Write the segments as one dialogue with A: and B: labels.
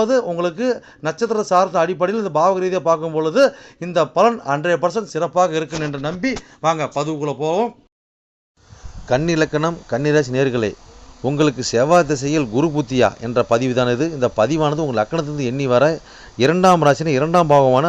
A: அதாவது உங்களுக்கு நட்சத்திர சார்ந்த அடிப்படையில் இந்த பாவக ரீதியாக பார்க்கும் பொழுது இந்த பலன் ஹண்ட்ரட் பர்சன்ட் சிறப்பாக இருக்கும் என்று நம்பி வாங்க பதிவுக்குள்ளே போவோம். கன்னிலக்கணம் கன்னிராசி நேர்களே உங்களுக்கு செவ்வாய் திசையில் குரு புத்தியா என்ற பதிவு தான் இது. இந்த பதிவானது உங்கள் லக்கணத்திலிருந்து எண்ணி வர இரண்டாம் ராசினி இரண்டாம் பாகமான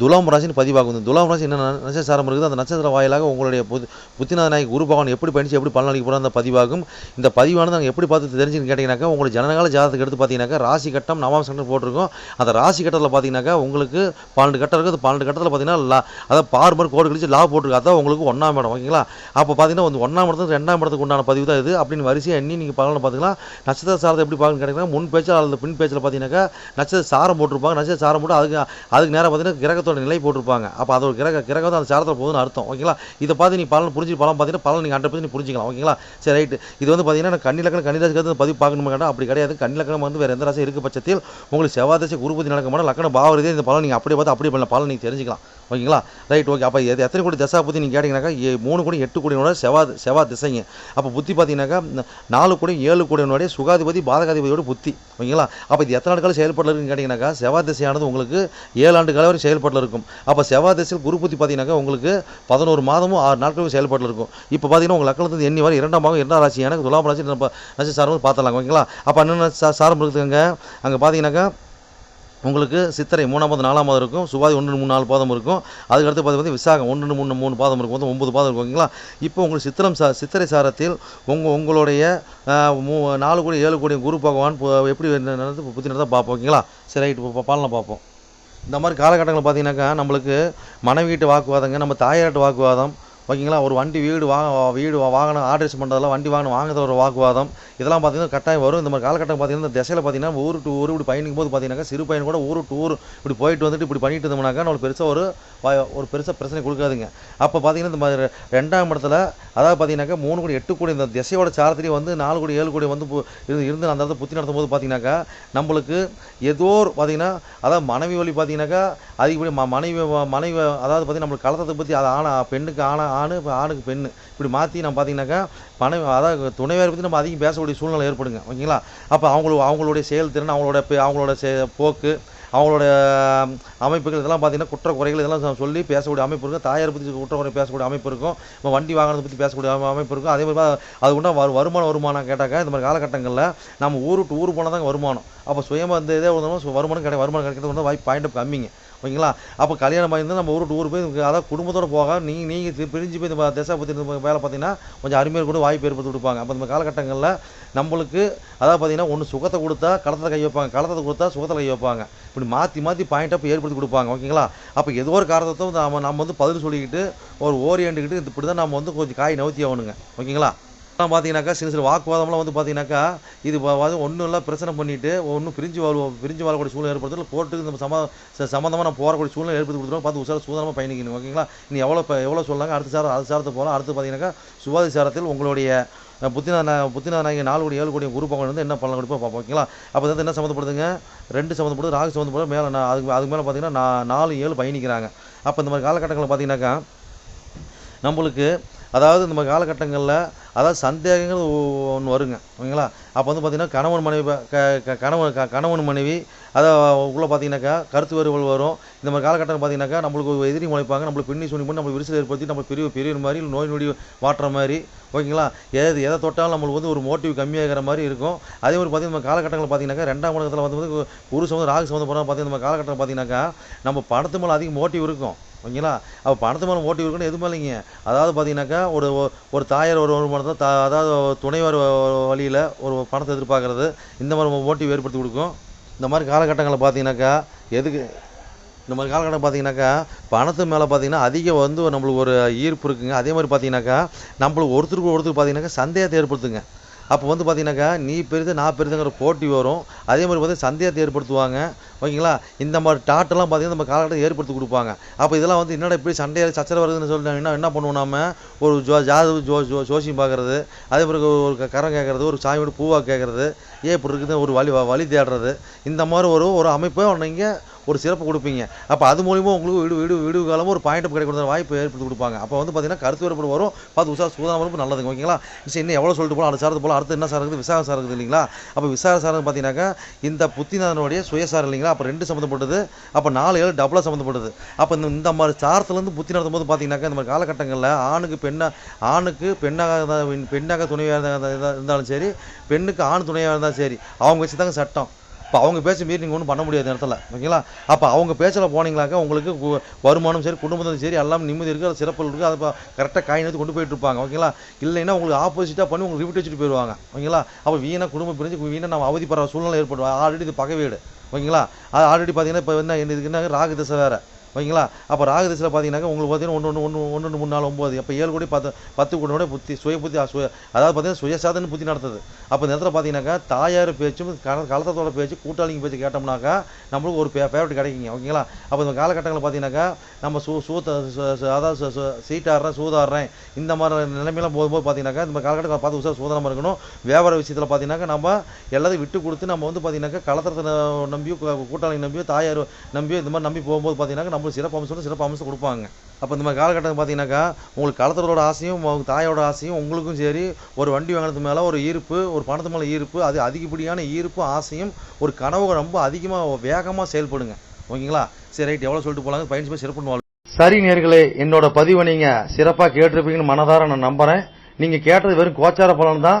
A: துலாம் ராசின்னு பதிவாகும் துலாம் ராசி என்ன நட்சத்திரம் இருக்குது. அந்த நட்சத்திர வாயிலாக உங்களுடைய புத் புத்திநாதநாயக குரு பகவான் எப்படி பயணிச்சு எப்படி பலனளிக்க போகிறோம் அந்த பதிவாகும். இந்த பதிவானது நாங்கள் எப்படி பார்த்து தெரிஞ்சுன்னு கேட்டிங்கனாக்கா உங்களுக்கு ஜனகால ஜாதகத்துக்கு எடுத்து பார்த்தீங்கன்னாக்கா ராசி கட்டம் நவாம் சட்டம் போட்டிருக்கோம். அந்த ராசி கட்டத்தில் பார்த்தீங்கன்னாக்கா உங்களுக்கு பன்னெண்டு கட்டம் இருக்குது. அந்த பன்னெண்டு கட்டத்தில் பார்த்தீங்கன்னா லா அதாவது பார்மர் கோடு கழிச்சு லா போட்டிருக்கு. அதான் உங்களுக்கு ஒன்றாம் இடம். ஓகேங்களா? அப்போ பார்த்தீங்கன்னா வந்து ஒன்றாம் இடத்துக்கு ரெண்டாம் இடத்துக்கு உண்டான பதிவு தான் இது. அப்படின்னு வரிசையாக எண்ணி நீங்கள் பலனை பார்த்துக்கலாம். நட்சத்திர சாரத்தை எப்படி பார்க்கணும்னு கேட்டிங்கன்னா முன் பேச்சில் அல்லது பின் பேச்சில் பார்த்தீங்கன்னாக்கா நட்சத்திர சாரம் போட்டிருப்பாங்க. நட்சத்திர சாரம் போட்டு அதுக்கு அதுக்கு நேராக பார்த்தீங்கன்னா கிரக கிரகத்தோட நிலை போட்டிருப்பாங்க. அப்போ அதோட கிரக கிரகம் தான் அந்த சாரத்தில் போகுதுன்னு அர்த்தம். ஓகேங்களா இதை பார்த்து நீ பலன் புரிஞ்சு பலன் பார்த்தீங்கன்னா பலன் நீங்கள் ஹண்ட்ரட் நீ புரிஞ்சிக்கலாம். ஓகேங்களா சரி ரைட்டு இது வந்து பார்த்தீங்கன்னா கண்ணிலக்கணம் கன்னிராசிக்கு பதிவு பார்க்கணுமா கேட்டால் அப்படி கிடையாது. கண்ணிலக்கணம் வந்து வேறு எந்த ராசி இருக்க பட்சத்தில் உங்களுக்கு செவ்வாதசை குருபதி நடக்க மாட்டோம் லக்கணம் பாவரதே இந்த பலன் நீங்கள் அப்படியே பார்த்து அப்படியே பண்ணலாம். பலன் நீங்கள் தெரிஞ்சுக்கலாம். ஓகேங்களா? ரைட் ஓகே அப்போ எது எத்தனை கோடி தசா புத்தி நீங்கள் கேட்டிங்கனாக்கா மூணு கோடி எட்டு கோடியோட செவ்வா செவ்வா திசைங்க. அப்போ புத்தி பார்த்தீங்கன்னாக்கா நாலு கோடி ஏழு கோடியோடைய சுகாதிபதி பாதகாதிபதியோட புத்தி. ஓகேங்களா? அப்போ இது எத்தனை நாட்கள் செயல்படல இருக்குன்னு கேட்டிங்கனாக்கா செவ்வா திசையானது உங்களுக்கு ஏழு ஆண்டு காலம் வரை செயல்படல இருக்கும். அப்போ செவ்வா திசையில் குரு புத்தி பார்த்தீங்கன்னாக்கா உங்களுக்கு பதினோரு மாதமும் ஆறு நாட்களும் செயல்படல இருக்கும். இப்போ பார்த்தீங்கன்னா உங்கள் லக்கணத்து எண்ணி வரை இரண்டாம் பாகம் இரண்டாம் ராசி எனக்கு துலாம் ராசி நம்ம ராசி பார்த்தலாம் ஓகேங்களா? அப்போ என்னென்ன சாரம் இருக்குதுங்க. அங்கே பார்த்தீங்கன்னாக்கா உங்களுக்கு சித்திரை மூணாவது நாலாம் பாதம் இருக்கும் சுவாதி ஒன்று மூணு நாலு பாதம் இருக்கும். அதுக்கடுத்து பார்த்து விசாகம் ஒன்று மூணு மூணு பாதம் இருக்கும். வந்து ஒம்பது பாதம் இருக்கும் ஓகேங்களா? இப்போ உங்களுக்கு சித்திரம் சா சித்திரை சாரத்தில் உங்கள் உங்களுடைய மூ நாலு கோடி ஏழு கோடி குரு பகவான் பு- எப்படி நடந்து புத்தி நடந்தால் பார்ப்போம் ஓகேங்களா? சரி ரைட்டு இப்போ பாலனை பார்ப்போம். இந்த மாதிரி காலகட்டங்களில் பார்த்தீங்கன்னாக்கா நம்மளுக்கு மனைவி வீட்டு வாக்குவாதங்க நம்ம தாயாட்டு வாக்குவாதம் ஓகேங்களா? ஒரு வண்டி வீடு வா வீடு வாகனம் ஆர்டர்ஸ் பண்ணுறதெல்லாம் வண்டி வாகனம் வாங்குறது ஒரு வாக்குவாதம். இதெல்லாம் பார்த்தீங்கன்னா கட்டாயம் வரும். இந்த மாதிரி காலகட்டம் பார்த்தீங்கன்னா இந்த திசையில் பார்த்தீங்கன்னா ஊர் டு ஊர் இப்படி பயணிக்கும் போது பார்த்தீங்கன்னா சிறு பையன் கூட ஊர் டு ஊர் இப்படி போயிட்டு வந்துட்டு இப்படி பண்ணிட்டு இருந்தோம்னாக்கா நம்மளுக்கு பெருசாக ஒரு ஒரு பெருசாக பிரச்சனை கொடுக்காதுங்க. அப்போ பார்த்தீங்கன்னா இந்த மாதிரி ரெ- ரெண்டாம் இடத்துல அதாவது பார்த்தீங்கன்னாக்கா மூணு கோடி எட்டு கோடி இந்த திசையோட சாரத்திலேயே வந்து நாலு கோடி ஏழு கோடி வந்து பு- இருந்து இருந்து அந்த இடத்துல புத்தி நடத்தும் போது பார்த்தீங்கன்னாக்கா நம்மளுக்கு ஏதோ ஒரு பார்த்தீங்கன்னா அதாவது மனைவி வழி பார்த்தீங்கன்னாக்கா அதிகப்படி ம மனைவி மனைவி அதாவது பார்த்தீங்கன்னா நம்மளுக்கு கலத்தத்தை பற்றி அது ஆனால் பெண்ணுக்கு ஆனால் ஆணு இப்போ ஆணுக்கு பெண்ணு. இப்படி மாற்றி நம்ம பார்த்தீங்கன்னாக்கா பணம் அதாவது துணைவியாரை பற்றி நம்ம அதிகம் பேசக்கூடிய சூழ்நிலை ஏற்படுங்க. ஓகேங்களா? அப்போ அவங்களு அவங்களுடைய செயல்திறன் அவங்களோட அவங்களோட செ போக்கு அவங்களோட அமைப்புகள் இதெல்லாம் பார்த்தீங்கன்னா குற்ற குறைகள் இதெல்லாம் சொல்லி பேசக்கூடிய அமைப்பு இருக்கும். தாயார் பற்றி குற்ற குறை பேசக்கூடிய அமைப்பு இருக்கும். இப்போ வண்டி வாகனத்தை பற்றி பேசக்கூடிய அமைப்பு இருக்கும். அதே மாதிரி அது உண்டா வரு வருமானம் வருமானம் கேட்டாக்கா இந்த மாதிரி காலகட்டங்களில் நம்ம ஊர் விட்டு ஊர் போனால் தாங்க வருமானம். அப்போ சுயமாக இந்த இதே வருமானம் கிடையாது வருமானம் கிடைக்கிறது வந்து வாய்ப்பு பாயிண்ட் கம்மிங்க ஓகேங்களா? அப்போ கல்யாணம் ஆகிருந்தால் நம்ம ஒரு டூர் போய் அதாவது குடும்பத்தோட போக நீங்கள் நீங்கள் பிரிஞ்சு போய் இந்த திசை பற்றி வேலை பார்த்தீங்கன்னா கொஞ்சம் அருமையாக கூட வாய்ப்பு ஏற்படுத்தி கொடுப்பாங்க. அப்போ இந்த காலகட்டங்களில் நம்மளுக்கு அதாவது பார்த்தீங்கன்னா ஒன்று சுகத்தை கொடுத்தா களத்தை கை வைப்பாங்க. களத்தை கொடுத்தா சுகத்தில் கை வைப்பாங்க. இப்படி மாற்றி மாற்றி பாயிண்ட் அப்போ ஏற்படுத்தி கொடுப்பாங்க. ஓகேங்களா? அப்போ ஏதோ ஒரு காரணத்தை நம்ம நம்ம வந்து பதில் சொல்லிக்கிட்டு ஒரு ஓரியன்ட்டுக்கிட்டு இப்படி தான் நம்ம வந்து கொஞ்சம் காய் நவுத்தி ஆகணுங்க. ஓகேங்களா? பார்த்தீங்கன்னாக்கா சின்ன சில வாக்குவாதம்லாம் வந்து பார்த்தீங்கன்னாக்கா இது ஒன்றும் இல்லை பிரச்சனை பண்ணிட்டு ஒன்றும் பிரிஞ்சு வாழ்வோம் பிரிஞ்சு வாழக்கூடிய சூழ்நிலை ஏற்படுத்தல கோர்ட்டுக்கு நம்ம சம ச- நம்ம போகக்கூடிய சூழ்நிலை ஏற்படுத்தி கொடுத்துருவோம். பார்த்து உசார சூதனமாக பயணிக்கணும் ஓகேங்களா? நீ எவ்வளோ இப்போ எவ்வளோ சொல்லாங்க அடுத்த சாரம் அடுத்த சாரத்தை போகலாம் அடுத்து பார்த்தீங்கன்னாக்கா சுவாதி சாரத்தில் உங்களுடைய புத்தினா புத்திநாத நாலு கோடி ஏழு கோடி குரு பகவான் வந்து என்ன பலன் கொடுப்போம் பார்ப்போம் ஓகேங்களா? அப்போ வந்து என்ன சம்மந்தப்படுதுங்க? ரெண்டு சம்மந்தப்படுது ராகு சம்மந்தப்படுது மேலே நான் அதுக்கு அதுக்கு மேலே பார்த்தீங்கன்னா நான் நாலு ஏழு பயணிக்கிறாங்க. அப்போ இந்த மாதிரி காலகட்டங்களில் பார்த்தீங்கன்னாக்கா நம்மளுக்கு அதாவது இந்த மாதிரி காலகட்டங்களில் அதாவது சந்தேகங்கள் ஒன்று வருங்க. ஓகேங்களா? அப்போ வந்து பார்த்தீங்கன்னா கணவன் மனைவி க- க- கணவன் க- கணவன் மனைவி அதை உள்ளே பார்த்தீங்கன்னாக்கா கருத்து வேறுபாடு வரும். இந்த மாதிரி காலகட்டம் பார்த்தீங்கன்னாக்கா நம்மளுக்கு எதிரி முளைப்பாங்க நம்மளுக்கு பின்னி சுனி பண்ணி நம்மளுக்கு விரிசல் ஏற்படுத்தி நம்ம பெரிய பெரிய மாதிரி நோய் நொடி வாட்டுற மாதிரி. ஓகேங்களா? எது எதை தொட்டாலும் நம்மளுக்கு வந்து ஒரு மோட்டிவ் கம்மியாகிற மாதிரி இருக்கும். அதே மாதிரி பார்த்தீங்கன்னா நம்ம பார்த்தீங்கன்னாக்கா ரெண்டாம் உலகத்தில் வந்து வந்து குரு சம்மந்தம் ராகு சம்மந்தம் போனால் பார்த்தீங்கன்னா நம்ம காலகட்டம் பார்த்தீங்கன்னாக்கா நம்ம பணத்து மேலே அதிக மோட்டிவ் இருக்கும். ஓகேங்களா? அப்போ பணத்து மேலே மோட்டிவ் இருக்குன்னு எதுவுமே இல்லைங்க. அதாவது பார்த்தீங்கன்னாக்கா ஒரு ஒரு தாயார் ஒரு ஒரு மனத்தை தா அதாவது துணைவர் வழியில் ஒரு பணத்தை எதிர்பார்க்குறது இந்த மாதிரி மோட்டிவ் ஏற்படுத்தி கொடுக்கும். இந்த மாதிரி காலகட்டங்களில் பார்த்தீங்கன்னாக்கா எதுக்கு இந்த மாதிரி காலகட்டம் பார்த்தீங்கன்னாக்கா பணத்து மேலே பார்த்தீங்கன்னா அதிகம் வந்து நம்மளுக்கு ஒரு ஈர்ப்பு இருக்குங்க. அதே மாதிரி பார்த்தீங்கன்னாக்கா நம்மளுக்கு ஒருத்தருக்கு ஒருத்தர் பார்த்தீங்கன்னாக்கா சந்தேகத்தை ஏற்படுத்துங்க. அப்போ வந்து பார்த்தீங்கன்னாக்கா நீ பெரிது நான் பெரிதுங்கிற போட்டி வரும். அதே மாதிரி வந்து சந்தேகத்தை ஏற்படுத்துவாங்க. ஓகேங்களா? இந்த மாதிரி டாட்டெல்லாம் பார்த்தீங்கன்னா நம்ம காலகட்டத்தை ஏற்படுத்தி கொடுப்பாங்க. அப்போ இதெல்லாம் வந்து என்னடா இப்படி சண்டையில் சச்சரவு வருதுன்னு சொல்லிட்டாங்கன்னா என்ன பண்ணுவோம் நாம? ஒரு ஜோ ஜாது ஜோ ஜோ ஜோசியம் பார்க்குறது அதே மாதிரி ஒரு கரம் கேட்குறது ஒரு சாமியோட பூவா கேட்குறது ஏன் இப்படி இருக்குது ஒரு வழி வழி தேடுறது. இந்த மாதிரி ஒரு ஒரு அமைப்பை நீங்கள் ஒரு சிறப்பு கொடுப்பீங்க. அப்போ அது மூலியமாக உங்களுக்கு விடு விடு விடு காலமும் ஒரு பாயிண்ட் கிடைக்கிற வாய்ப்பு ஏற்படுத்தி கொடுப்பாங்க. அப்போ வந்து பார்த்தீங்கன்னா கருத்து வேறுபாடு வரும். பார்த்து உஷா சூதானம் நல்லதுங்க. ஓகேங்களா? சரி இன்னும் எவ்வளோ சொல்லிட்டு போகலாம் அடுத்த சாரத்து போல் அடுத்து என்ன சார் இருக்குது விசாக சார் இருக்குது இல்லைங்களா? அப்போ விசாக சார் பார்த்தீங்கன்னாக்கா இந்த புத்திநாதனுடைய சுயசாரம் இல்லைங்களா? அப்போ ரெண்டு சம்மந்தப்பட்டது அப்போ நாலு ஏழு டபுளாக சம்மந்தப்பட்டது அப்போ இந்த இந்த மாதிரி சாரத்துலேருந்து புத்தி நடத்தும் போது பார்த்தீங்கன்னாக்கா இந்த மாதிரி காலகட்டங்களில் ஆணுக்கு பெண்ணாக ஆணுக்கு பெண்ணாக பெண்ணாக துணையாக இருந்தாலும் சரி பெண்ணுக்கு ஆண் துணையாக இருந்தாலும் சரி அவங்க வச்சு தாங்க சட்டம். இப்போ அவங்க பேச மீறி நீங்கள் ஒன்றும் பண்ண முடியாது இடத்துல ஓகேங்களா? அப்போ அவங்க பேச்சில் போனீங்களாக்கா உங்களுக்கு வருமானம் சரி குடும்பத்தும் சரி எல்லாம் நிம்மதி இருக்குது அது சிறப்பு இருக்குது அதை கரெக்டாக காய் எடுத்து கொண்டு போயிட்டு இருப்பாங்க ஓகேங்களா? இல்லைன்னா உங்களுக்கு ஆப்போசிட்டாக பண்ணி உங்களுக்கு ரிவிட் வச்சுட்டு போயிடுவாங்க ஓகேங்களா? அப்போ வீணாக குடும்பம் பிரிஞ்சு வீணாக நம்ம அவதிப்படுற சூழ்நிலை ஏற்படும். ஆல்ரெடி இது பகை வீடு ஓகேங்களா? அது ஆல்ரெடி பார்த்தீங்கன்னா இப்போ என்ன இதுக்கு என்ன ராகு திசை வேறு. ஓகேங்களா? அப்போ ராகு பார்த்தீங்கன்னாக்கா உங்களுக்கு பார்த்தீங்கன்னா ஒன்று ஒன்று ஒன்று ஒன்று ஒன்று மூணு நாலு ஒம்பது அப்போ ஏழு கோடி பத்து பத்து கோடியோட புத்தி சுய புத்தி சுய அதாவது பார்த்தீங்கன்னா சுயசாதனை புத்தி நடத்துது. அப்போ இந்த இடத்துல பார்த்தீங்கன்னாக்கா தாயார் பேச்சும் கல கலத்தத்தோட பேச்சு கூட்டாளிங்க பேச்சு கேட்டோம்னாக்கா நம்மளுக்கு ஒரு ஃபேவரட் கிடைக்குங்க. ஓகேங்களா? அப்போ இந்த காலகட்டங்களில் பார்த்தீங்கன்னாக்கா நம்ம சூ சூத்த அதாவது சு- சீட்டாடுறேன் சூதாடுறேன் இந்த மாதிரி நிலைமையெல்லாம் போகும்போது பார்த்தீங்கன்னாக்கா இந்த காலகட்டத்தில் பார்த்து உசார் சூதனமாக இருக்கணும். வியாபார விஷயத்தில் பார்த்தீங்கன்னாக்கா நம்ம எல்லாத்தையும் விட்டு கொடுத்து நம்ம வந்து பார்த்தீங்கன்னாக்கா கலத்தரத்தை நம்பியோ கூட்டாளி நம்பியோ தாயார் நம்பியோ இந்த மாதிரி நம்பி போகும்போது பார்த்தீங்கன்னா சிறப்பு சிறப்பு அம்சம் சிறப்பு அம்சம் கொடுப்பாங்க. அப்போ இந்த மாதிரி காலகட்டத்தில் பார்த்தீங்கன்னாக்கா உங்களுக்கு கலத்துறதோட ஆசையும் உங்கள் தாயோட ஆசையும் உங்களுக்கும் சரி ஒரு வண்டி வாங்கினது மேலே ஒரு ஈர்ப்பு ஒரு பணத்து மேலே ஈர்ப்பு அது அதிகப்படியான ஈர்ப்பு ஆசையும் ஒரு கனவு ரொம்ப அதிகமாக வேகமாக செயல்படுங்க. ஓகேங்களா? சரி ரைட் எவ்வளோ சொல்லிட்டு போகலாங்க பயணிச்சு போய் சிறப்பு சரி நேர்களே என்னோட பதிவை நீங்கள் சிறப்பாக கேட்டிருப்பீங்கன்னு மனதார நான் நம்புகிறேன் நீங்கள் கேட்டது வெறும் கோச்சார பலன் தான்.